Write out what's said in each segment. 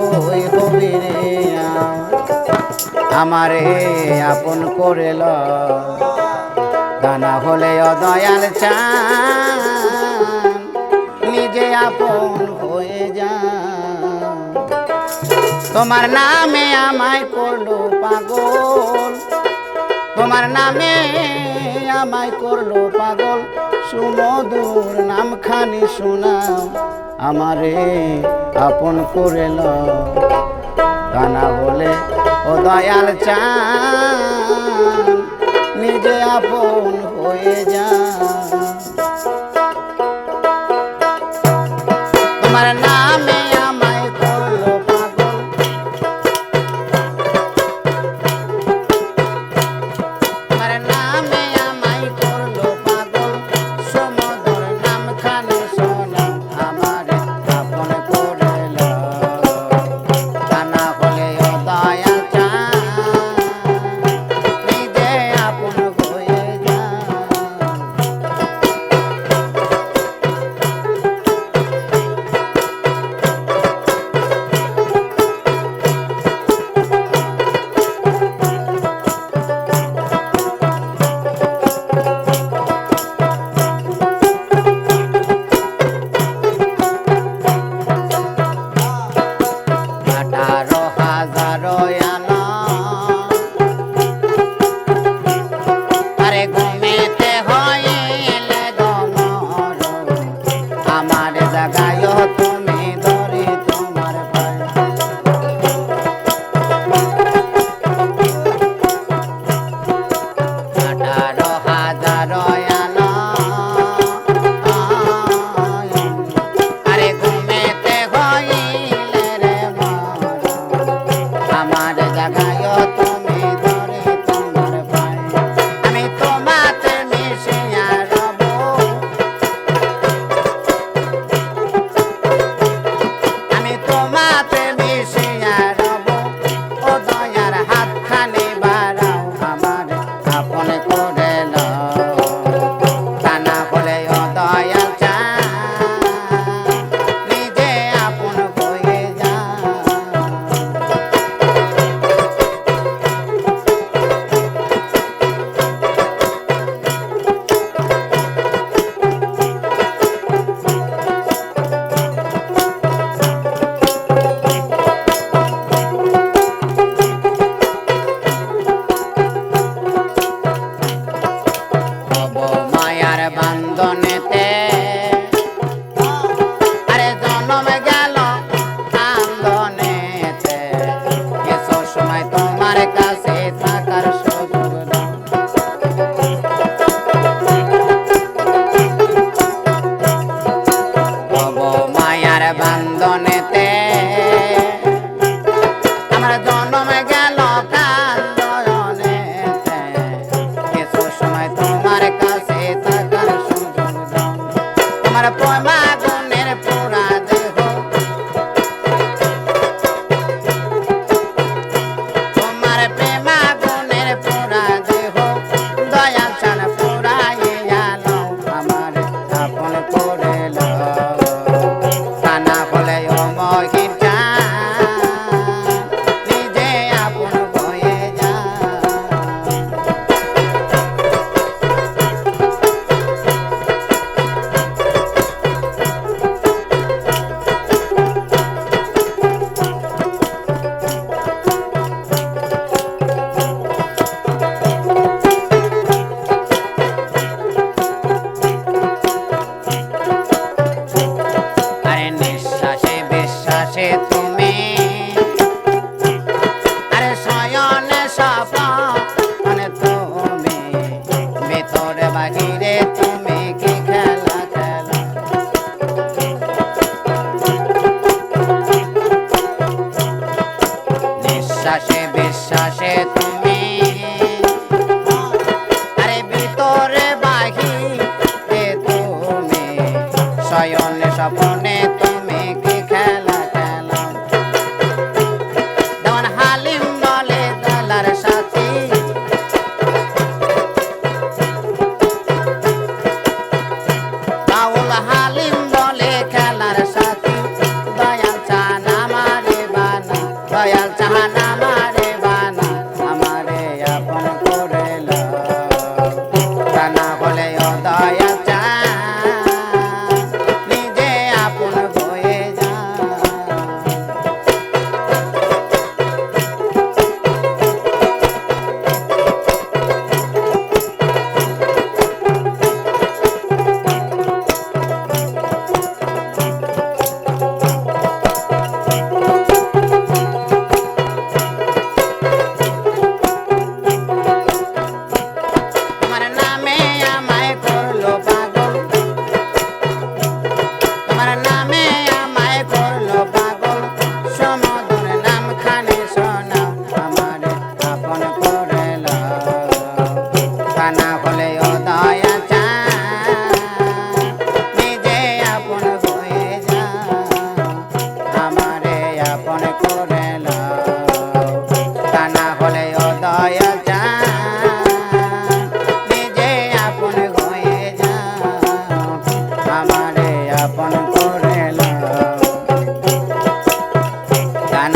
কই হবি আমারে আপন করেল। দানা হলে অদয়াল চান, নিজে আপন হয়ে যা তোমার নামে আমায় করল পাগল, তোমার নামে আমায় করল পাগল। সুমধুর নাম খানি শোনা আমারে আপন করে গানা বলে ও দয়াল চান, নিজে আপন হয়ে যা up on a sayone sapone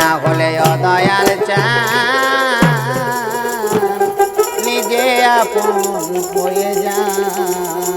না হলে অদয়াল চান। নিজে আপন হয়ে যান।